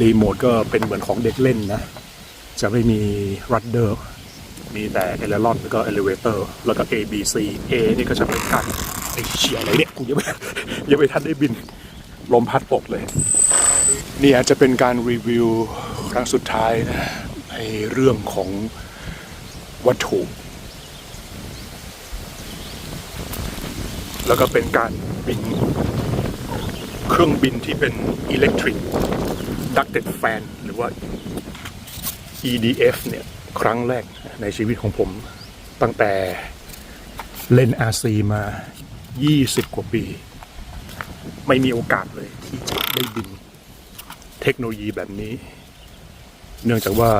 รีโมทก็เป็นเหมือนของเด็กเล่นนะ จะไม่มีรัดเดอร์ มีแต่เอเลรอนแล้วก็เอลิเวเตอร์ แล้วก็ A B C A นี่ก็จะเป็นการไอ้เชี่ยอะไรเนี่ยกูยังไม่ยังไม่ทันได้บิน ลมพัดตกเลย นี่อาจจะเป็นการรีวิวครั้งสุดท้ายนะในเรื่องของวัตถุ แล้วก็เป็นการบินเครื่องบินที่เป็น Electric Ducted Fan หรือว่า EDF เนี่ย ครั้งแรกในชีวิตของผม ตั้งแต่เล่น RC มา 20 กว่าปี ไม่มีโอกาสเลยที่จะได้บินเทคโนโลยีแบบนี้ เนื่องจากว่า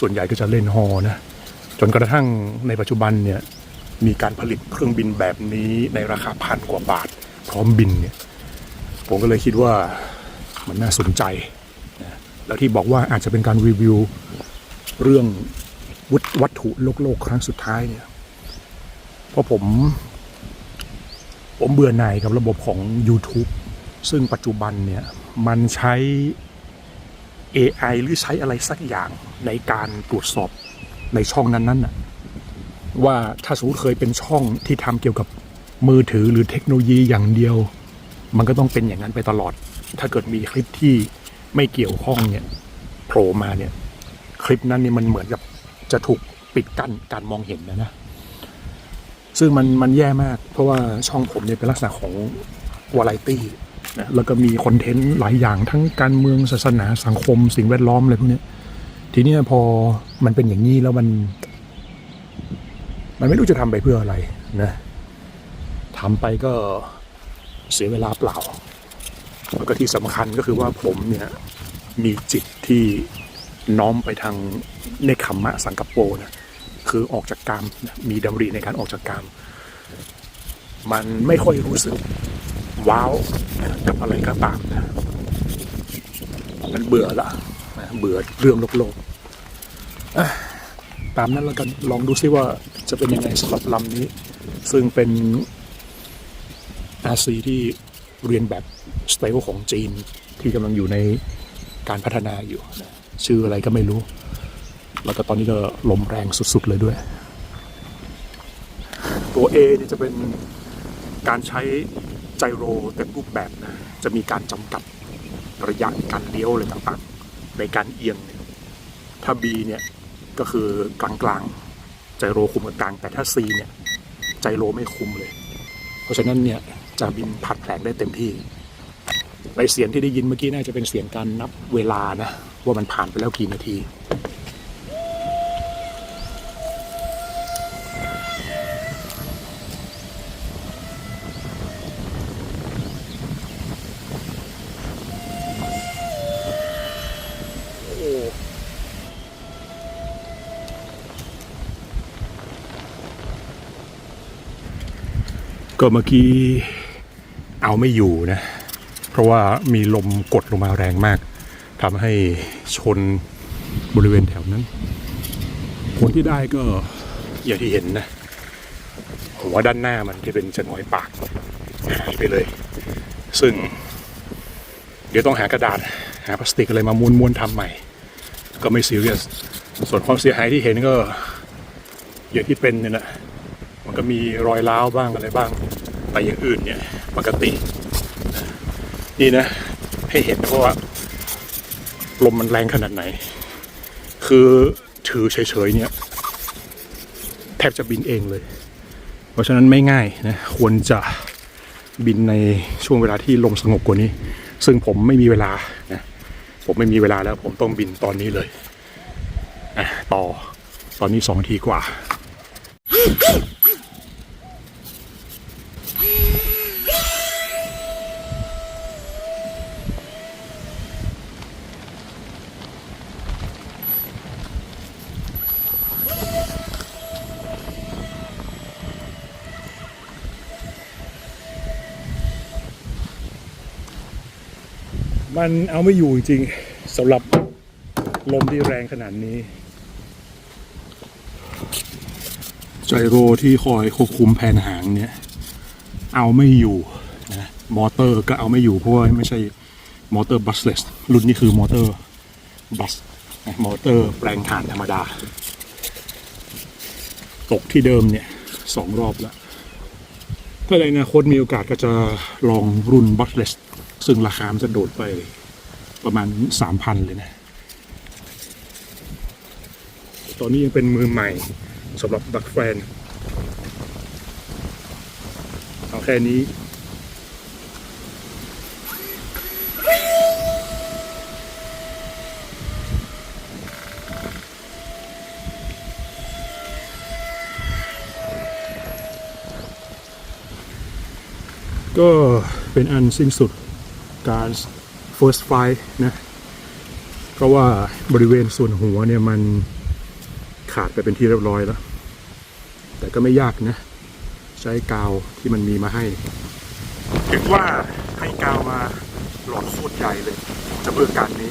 ส่วนใหญ่ก็จะเล่นฮอนะ จนกระทั่งในปัจจุบันเนี่ย มีการผลิตเครื่องบินแบบนี้ในราคาพันกว่าบาท พร้อมบินเนี่ย ผมก็เลยคิดว่ามันน่าสนใจ แล้วที่บอกว่าอาจจะเป็นการรีวิวเรื่องวัตวัตถุโลกโลกครั้งสุดท้ายเนี่ย เพราะผม ผมเบื่อหน่ายกับระบบของ YouTube ซึ่งปัจจุบันเนี่ย มันใช้ AI หรือใช้อะไรสักอย่างในการตรวจสอบในช่องนั้นๆน่ะว่าถ้าสมมติเคยเป็นช่องที่ทำเกี่ยวกับมือถือหรือเทคโนโลยีอย่างเดียว มันก็ต้องเป็นอย่างนั้นไปตลอด ถ้าเกิดมีคลิปที่ ไม่เกี่ยวข้องเนี่ยโผล่มาเนี่ย คลิปนั้นเนี่ยมันเหมือนกับจะถูกปิดกั้นการมองเห็นนะนะ ซึ่งมันมันแย่มาก เพราะว่าช่องผมเนี่ยเป็นลักษณะของวาไรตี้นะแล้วก็มีคอนเทนต์หลายอย่างทั้งการเมืองศาสนาสังคม สิ่งแวดล้อมอะไรพวกนี้ทีนี้พอมันเป็นอย่างนี้แล้วมัน มันไม่รู้จะทำไปเพื่ออะไรนะทำไปก็เสียเวลาเปล่า แล้วก็ที่สำคัญก็คือว่าผมเนี่ยมีจิตที่น้อมไปทางในขมมะสังกปโปนะคือออกจากกามมีดำริในการออกจากกาม มันไม่ค่อยรู้สึก ว้าวกับอะไรก็ตามนะมันเบื่อละเบื่อเรื่องโลกโลกอะตามนั้นแล้วกันลองดูซิว่าจะเป็นยังไงสำหรับลำนี้ ซึ่งเป็น RC ที่เรียนแบบ สไตล์ของจีนที่กำลังอยู่ในการพัฒนาอยู่ ชื่ออะไรก็ไม่รู้ แล้วก็ตอนนี้ก็ลมแรงสุดๆเลยด้วย ตัว A นี่จะเป็นการใช้ไจโรเต็มรูปแบบนะ จะมีการจำกัดระยะการเลี้ยวอะไรต่างๆ ในการเอียง ถ้า B เนี่ยก็คือกลางๆ ไจโรคุมกลาง แต่ถ้า C เนี่ย ไจโรไม่คุมเลย เพราะฉะนั้นเนี่ยจะบินผัดแผลงได้เต็มที่ ในเสียงที่ได้ยินเมื่อกี้น่าจะเป็นเสียงการนับเวลานะ ว่ามันผ่านไปแล้วกี่นาที ก็เมื่อกี้เอาไม่อยู่นะ เพราะว่ามีลมกดลงมาแรงมากทำให้ชนบริเวณแถวนั้น ผลที่ได้ก็อย่างที่เห็นนะหัวด้านหน้ามันที่เป็นจะหน่อยปากหายไปเลย ซึ่ง เดี๋ยวต้องหากระดาษหาพลาสติกอะไรมาม้วนๆทำใหม่ ก็ไม่ซีเรียสส่วนความเสียหายที่เห็นก็อย่างที่เป็นเนี่ยนะมันก็มีรอยร้าวบ้างอะไรบ้างแต่อย่างอื่นเนี่ย ปกติ นี่นะ ให้เห็นเพราะว่าลมมันแรงขนาดไหน คือถือเฉยๆเนี่ย แทบจะบินเองเลย เพราะฉะนั้นไม่ง่ายนะ ควรจะบินในช่วงเวลาที่ลมสงบกว่านี้ ซึ่งผมไม่มีเวลานะผมไม่มีเวลาแล้ว ผมต้องบินตอนนี้เลยอะต่อตอนนี้สองทีกว่า มันเอาไม่อยู่จริงๆสำหรับลมที่แรงขนาดนี้ ไจโรที่คอยควบคุมแผ่นหางเนี่ย เอาไม่อยู่นะมอเตอร์ก็เอาไม่อยู่เพราะว่าไม่ใช่มอเตอร์บัสเลสรุ่นนี้คือมอเตอร์บัสมอเตอร์แปลงถ่านธรรมดา ตกที่เดิมเนี่ยสองรอบแล้วถ้าในอนาคตมีโอกาสก็จะลองรุ่นบัสเลส ซึ่งราคามันจะโดดไปประมาณสามพันเลยนะ ตอนนี้ยังเป็นมือใหม่สำหรับดักแฟนเอาแค่นี้ ก็เป็นอันสิ้นสุด การ first fight นะ เพราะว่าบริเวณส่วนหัวเนี่ยมันขาดไปเป็นที่เรียบร้อยแล้ว แต่ก็ไม่ยากนะ ใช้กาวที่มันมีมาให้เห็นว่าให้กาวมาหลอดโคตรใหญ่เลยจะเพื่อการนี้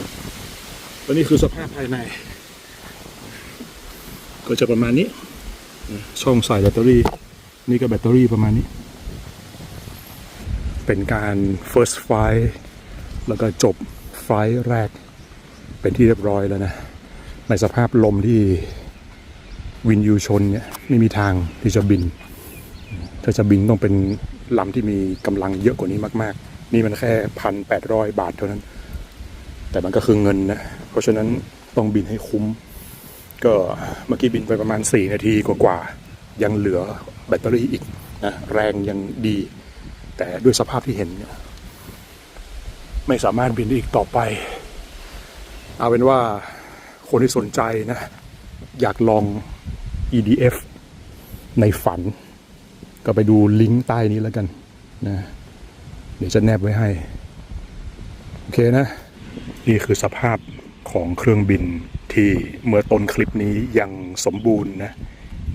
แล้วนี่คือสภาพภายใน ก็จะประมาณนี้นะช่องใส่แบตเตอรี่ นี่ก็แบตเตอรี่ประมาณนี้ เป็นการ first fight แล้วก็จบไฟล์แรกเป็นที่เรียบร้อยแล้วนะ ในสภาพลมที่วินยูชนเนี่ยไม่มีทางที่จะบิน ถ้าจะบินต้องเป็นลำที่มีกำลังเยอะกว่านี้มากๆ นี่มันแค่พันแปดร้อยบาทเท่านั้น แต่มันก็คือเงินนะ เพราะฉะนั้นต้องบินให้คุ้ม ก็เมื่อกี้บินไปประมาณ 4 นาทีกว่าๆยังเหลือแบตเตอรี่อีกนะแรงยังดี แต่ด้วยสภาพที่เห็นเนี่ยไม่สามารถบินได้อีกต่อไป เอาเป็นว่าคนที่สนใจนะ อยากลอง EDF ในฝัน ก็ไปดูลิงก์ใต้นี้แล้วกันนะเดี๋ยวจะแนบไว้ให้ โอเคนะ นี่คือสภาพของเครื่องบินที่เมื่อต้นคลิปนี้ยังสมบูรณ์นะ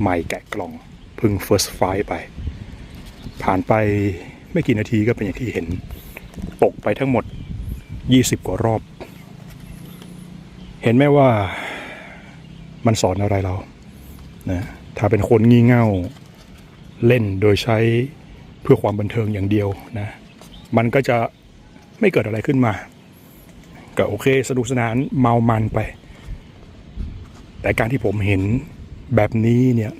ใหม่แกะกล่องพิ่ง first flight ไป ผ่านไป ไม่กี่นาทีก็เป็นอย่างที่เห็น ตกไปทั้งหมด 20 กว่ารอบ เห็นไหมว่ามันสอนอะไรเรานะถ้าเป็นคนงี่เง่าเล่นโดยใช้เพื่อความบันเทิงอย่างเดียวนะ มันก็จะไม่เกิดอะไรขึ้นมา ก็โอเคสนุกสนานเมามันไป แต่การที่ผมเห็นแบบนี้เนี่ย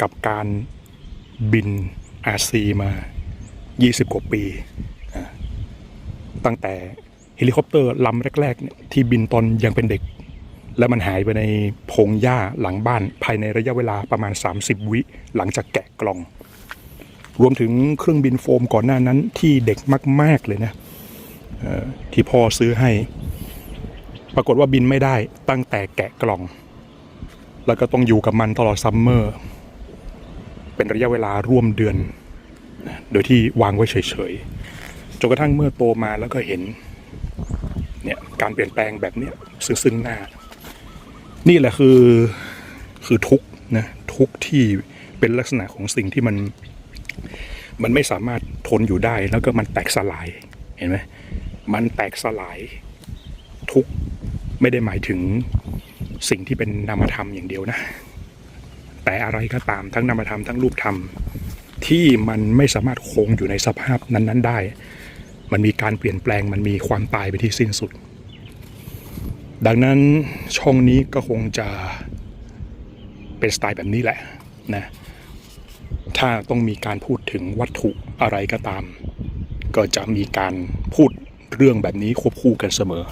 กับการบิน RC มา 20 กว่าปีตั้งแต่เฮลิคอปเตอร์ลำแรกๆเนี่ยที่บินตอนยังเป็นเด็ก แล้วมันหายไปในพงหญ้าหลังบ้านภายในระยะเวลาประมาณ 30 วิหลังจากแกะกล่อง รวมถึงเครื่องบินโฟมก่อนหน้านั้นที่เด็กมาก ๆ เลยนะที่พ่อซื้อให้ ปรากฏว่าบินไม่ได้ตั้งแต่แกะกล่อง แล้วก็ต้องอยู่กับมันตลอดซัมเมอร์ เป็นระยะเวลาร่วมเดือน โดยที่วางไว้เฉยๆจนกระทั่งเมื่อโตมาแล้วก็เห็นเนี่ยการเปลี่ยนแปลงแบบเนี้ยซึ่งซึ่งหน้า นี่แหละคือคือทุกนะทุกที่เป็นลักษณะของสิ่งที่มันมันไม่สามารถทนอยู่ได้แล้วก็มันแตกสลายเห็นไหมมันแตกสลาย ทุกไม่ได้หมายถึงสิ่งที่เป็นนามธรรมอย่างเดียวนะ แต่อะไรก็ตามทั้งนามธรรมทั้งรูปธรรม ที่มันไม่สามารถคงอยู่ในสภาพนั้น ๆ ได้ มันมีการเปลี่ยนแปลงมันมีความตายไปที่สิ้นสุด ดังนั้นช่องนี้ก็คงจะเป็นสไตล์แบบนี้แหละนะถ้าต้องมีการพูดถึงวัตถุอะไรก็ตาม ก็จะมีการพูดเรื่องแบบนี้ควบคู่กันเสมอ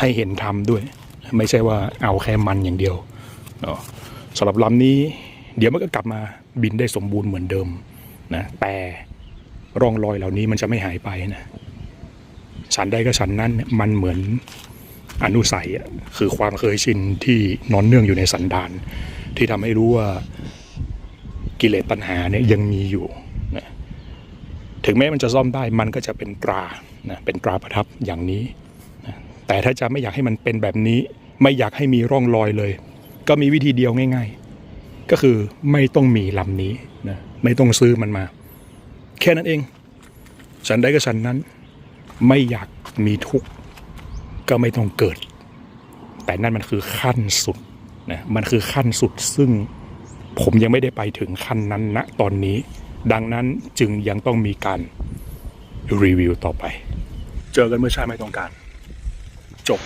ให้เห็นทำด้วย ไม่ใช่ว่าเอาแค่มันอย่างเดียวสำหรับลำนี้ เดี๋ยวมันก็กลับมาบินได้สมบูรณ์เหมือนเดิม นะแต่ร่องรอยเหล่านี้มันจะไม่หายไปนะฉันได้ก็ฉันนั้นมันเหมือนอนุสัยคือความเคยชินที่นอนเนื่องอยู่ในสันดาน ที่ทำให้รู้ว่ากิเลสตัณหาเนี่ยยังมีอยู่นะถึงแม้มันจะซ่อมได้มันก็จะเป็นตรานะเป็นตราประทับอย่างนี้นะแต่ถ้าจะไม่อยากให้มันเป็นแบบนี้ ไม่อยากให้มีร่องรอยเลย ก็มีวิธีเดียวง่าย ๆ ก็คือไม่ต้องมีลำนี้นะ ไม่ต้องซื้อมันมา แค่นั้นเองฉันได้ก็ฉันนั้น ไม่อยากมีทุกข์ก็ไม่ต้องเกิด แต่นั่นมันคือขั้นสุดนะมันคือขั้นสุดซึ่งผมยังไม่ได้ไปถึงขั้นนั้นณตอนนี้ ดังนั้นจึงยังต้องมีการรีวิวต่อไป เจอกันเมื่อชาติไม่ต้องการ จบ